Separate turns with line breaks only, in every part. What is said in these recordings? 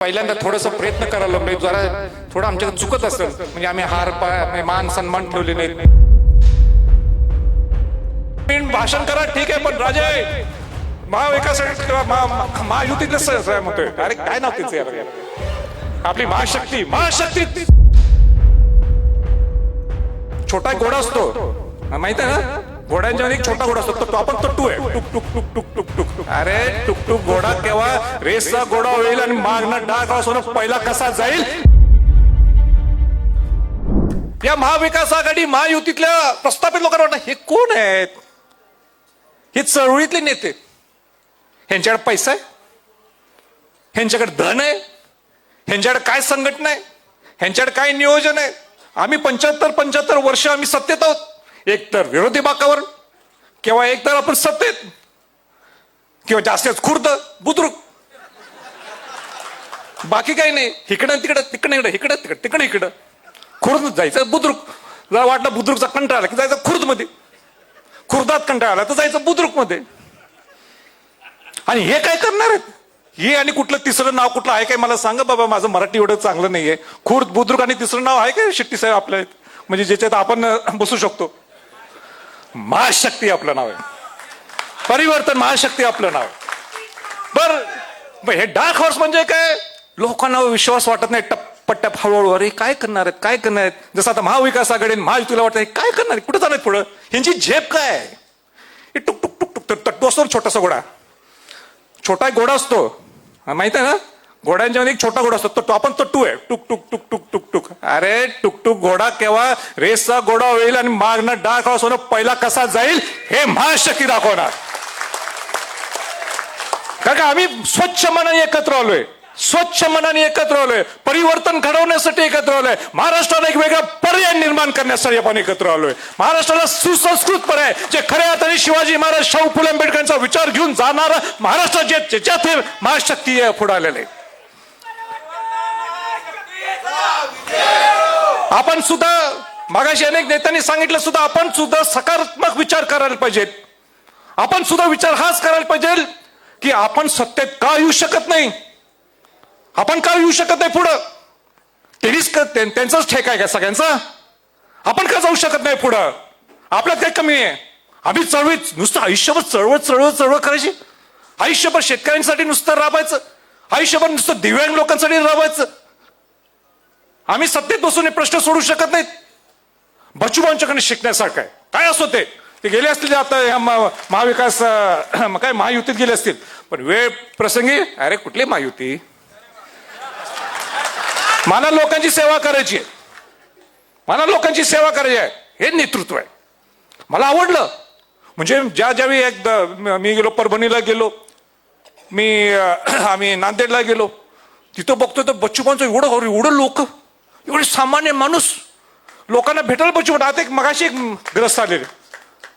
पहिल्यांदा थोडस प्रयत्न करायला लागलोय जरा थोडं आमच्याकडे चुकत असेल. म्हणजे आम्ही हार पाय मान सन्मान ठेवले नाही भाषण करा ठीक आहे पण राजे महाविकास आघाडी किंवा म्हणतोय अरे काय नाव तिथे यार? आपली महाशक्ती महाशक्ती. छोटा गोडा घोडा असतो. माहीत आहे ना? घोड्यांच्या एक छोटा घोडा असतो तो आपण तो टू आहे. टुक टुक टुक टुक टुक टुक अरे टुक टुक घोडा केव्हा रेसचा घोडा होईल आणि मागणं डाग असून पहिला कसा जाईल? या महाविकास आघाडी महायुतीतल्या प्रस्थापित लोकांना वाटत हे कोण आहेत? हे चळवळीतले नेते ह्यांच्याकडे पैसा आहे? ह्यांच्याकडे धन आहे? ह्यांच्याकडे काय संघटना आहे? ह्यांच्याकडे काय नियोजन आहे? आम्ही पंच्याहत्तर पंच्याहत्तर वर्ष आम्ही सत्तेत आहोत. एक तर विरोधी बाकावर किंवा एक तर आपण सत्तेत किंवा जास्तच खुर्द बुद्रुक. बाकी काही नाही. इकडं तिकडं तिकडं इकडं इकडं तिकडं तिकडं इकडं. खुर्द जायचं बुद्रुक. जरा वाटलं बुद्रुकचा कंटाळा आला की जायचं खुर्दमध्ये खुर्दात कंटाळा आला तर जायचं बुद्रुकमध्ये आणि हे काय करणार आहेत? हे आणि कुठलं तिसरं नाव कुठलं आहे काय मला सांगा बाबा माझं मराठी एवढं चांगलं नाहीये. खुर्द बुद्रुक आणि तिसरं नाव आहे काय शेट्टी साहेब आपल्या म्हणजे ज्याच्यात आपण बसू शकतो. महाशक्ती आपलं नाव आहे. परिवर्तन महाशक्ती आपलं नाव आहे. बर हे डार्क हॉर्स म्हणजे काय? लोकांना विश्वास वाटत नाही टप्प टप हळूहळू अरे काय करणार आहेत काय करणार आहेत? जसं आता महाविकास आघाडी आणि महायुतीला वाटत काय करणार आहे? कुठं जाणार पुढं? ह्यांची झेप काय? हे टुक टुक टुक टुक तर तट्टू असतो छोटासा घोडा. छोटा घोडा असतो. माहीत आहे ना? घोड्यांच्या मध्ये एक छोटा घोडा असतो तो तो आपण आहे. टुक टुक टुक टुक टुक टुक. अरे टुक टुक घोडा केव्हा रेसचा घोडा होईल आणि मागणं डार्क हॉर्स होणं पहिला कसा जाईल हे महाशक्ती दाखवणार. कारण का आम्ही स्वच्छ मनाने एकत्र आलोय. स्वच्छ मनाने एकत्र आलोय. परिवर्तन घडवण्यासाठी एकत्र आलोय. महाराष्ट्राला एक वेगळा पर्याय निर्माण करण्यासाठी आपण एकत्र आलोय. महाराष्ट्राला सुसंस्कृत पर्याय जे खऱ्या अर्थाने शिवाजी महाराज शाहू फुले आंबेडकरांचा विचार घेऊन जाणारा महाराष्ट्र जे ज्याच्यात हे महाशक्ती आहे पुढे आलेले आपण सुद्धा मागाशी अनेक नेत्यांनी सांगितलं सुद्धा आपण सुद्धा सकारात्मक विचार करायला पाहिजेत. आपण सुद्धा विचार हाच करायला पाहिजे की आपण सत्तेत का येऊ शकत नाही? आपण का येऊ शकत नाही पुढं? त्यांनीच त्यां- त्यांचाच ठेक आहे का सगळ्यांचा? आपण का जाऊ शकत नाही पुढं? आपल्यात काय कमी आहे. आम्ही चळवळीत नुसतं आयुष्यभर चळवळ चळवळ चळवळ करायची. आयुष्यभर शेतकऱ्यांसाठी नुसतं राबायचं. आयुष्यभर नुसतं दिव्यांग लोकांसाठी राबायचं. आम्ही सत्तेत बसून हे प्रश्न सोडू शकत नाहीत. बचूभाऊंच्याकडे शिकण्यासारखं आहे. काय असो ते. ते गेले असतील आता ह्या म- महाविकास काय महायुतीत गेले असतील. पण वेळ प्रसंगी अरे कुठली महायुती? मला लोकांची सेवा करायची आहे. मला लोकांची सेवा करायची आहे. हे नेतृत्व आहे. मला आवडलं. म्हणजे ज्या ज्यावेळी एकदा मी गेलो परभणीला गेलो मी आम्ही नांदेडला गेलो तिथं बघतो तर बच्चूबांचं एवढं एवढं लोक एवढे सामान्य माणूस लोकांना भेटायला बच्चू आता एक मगाशी एक ग्रस्त आलेले.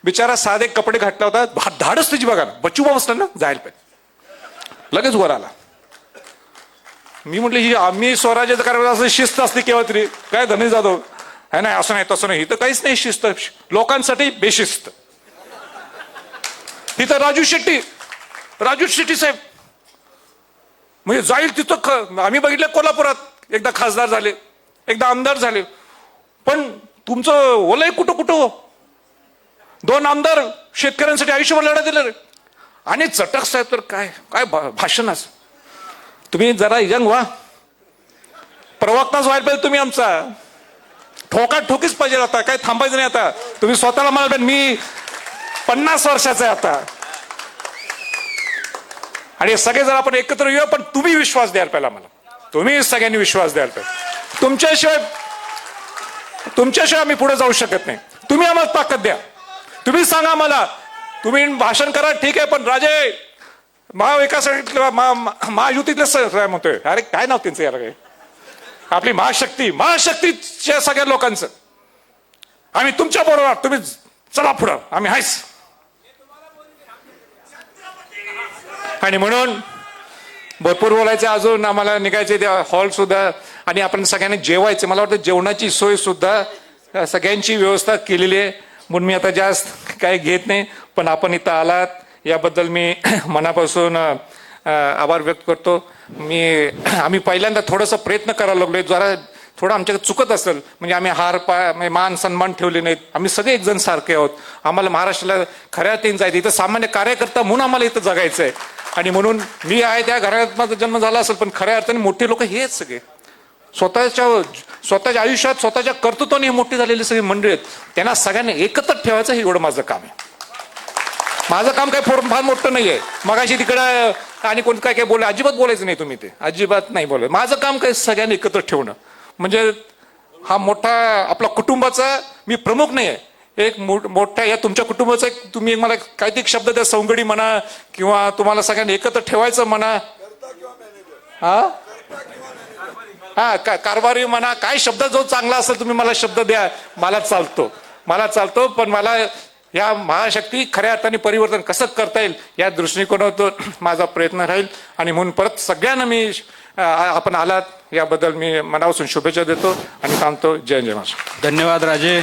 बिचारा साधे कपडे घातला होता. भा- धाडच त्याची बघा ना. बच्चूभाऊ असला ना? जायला पाहिजे. लगेच वर आला. मी म्हटलं ही आम्ही स्वराज्याचं कार्य असं शिस्त असते केव्हा तरी? काय धनी जाधव? आहे नाही असं नाही तसं नाही. इथं काहीच नाही शिस्त. लोकांसाठी बेशिस्त. इथं राजू शेट्टी. राजू शेट्टी साहेब. म्हणजे जाईल तिथं ख- आम्ही बघितलं कोल्हापुरात. एकदा खासदार झाले. एकदा आमदार झाले. पण तुमचं ओलय कुठं कुठं हो? दोन आमदार शेतकऱ्यांसाठी आयुष्यभर लढा दिले रे आणि चटक साहेब तर काय काय भाषणच तुम्ही जरा यंग व्हा. प्रवक्ताच व्हायला पाहिजे तुम्ही आमचा. ठोका ठोकीच पाहिजे आता काय थांबायचं नाही आता. तुम्ही स्वतःला मला मी पन्नास वर्षाचा आहे आता. आणि सगळे जर आपण एकत्र येऊ पण तुम्ही विश्वास द्याल पहिला मला तुम्ही सगळ्यांनी विश्वास द्याल पाहिजे. तुमच्याशिवाय तुमच्याशिवाय आम्ही पुढे जाऊ शकत नाही. तुम्ही आम्हाला ताकद द्या. तुम्ही सांगा मला तुम्ही भाषण करा ठीक आहे पण राजे महाविकास महायुतीतले महा- म्हणतोय. अरे काय नाव त्यांचं याला काय आपली महाशक्ती महाशक्तीच्या सगळ्या लोकांचं. आम्ही तुमच्या बरोबर तुम्ही चला पुढं. आम्ही हायच आणि म्हणून भरपूर बोलायचं अजून आम्हाला निघायचे त्या हॉल सुद्धा. आणि आपण सगळ्यांनी जेवायचं. मला वाटतं जेवणाची सोय सुद्धा सगळ्यांची व्यवस्था केलेली आहे. म्हणून मी आता जास्त काही घेत नाही पण आपण इथं आलात. याबद्दल मी मनापासून आभार व्यक्त करतो. मी आम्ही पहिल्यांदा थोडासा प्रयत्न करायला लागलोय. जरा थोडं आमच्याकडे चुकत असेल. म्हणजे आम्ही हार पाय म्हणजे मान सन्मान ठेवले नाहीत. आम्ही सगळे एकजण सारखे आहोत. आम्हाला महाराष्ट्राला खऱ्या तीन जायचं इथं सामान्य कार्यकर्ता म्हणून आम्हाला इथं जगायचं आहे आणि म्हणून मी आहे त्या घरात माझा जन्म झाला असेल पण खऱ्या अर्थाने मोठे लोक हेच सगळे. स्वतःच्या स्वतःच्या आयुष्यात स्वतःच्या कर्तृत्वाने हे मोठी झालेली सगळी मंडळी आहेत. त्यांना सगळ्यांना एकत्र ठेवायचं हे एवढं माझं काम आहे. माझं काम काय फोर फार मोठं नाही आहे मगाशी तिकडं आणि कोण काय काय बोला अजिबात बोलायचं नाही तुम्ही ते. अजिबात नाही बोलायचं. माझं काम काय सगळ्यांनी एकत्र ठेवणं. म्हणजे हा मोठा आपला कुटुंबाचा मी प्रमुख नाही आहे. एक मोठ्या या तुमच्या कुटुंबाचा एक तुम्ही मला काहीतरी शब्द द्या सवंगडी म्हणा किंवा तुम्हाला सगळ्यांनी एकत्र ठेवायचं म्हणा. हा? हा का कारभारी म्हणा काय शब्द जो चांगला असेल तुम्ही मला शब्द द्या मला चालतो. मला चालतो पण मला या महाशक्ती खऱ्या अर्थाने परिवर्तन कसं करता येईल या दृष्टिकोनातून माझा प्रयत्न राहील. आणि म्हणून परत सगळ्यांना मी आपण आलात याबद्दल मी मनापासून शुभेच्छा देतो आणि थांबतो. जय जय महाराज
धन्यवाद राजे.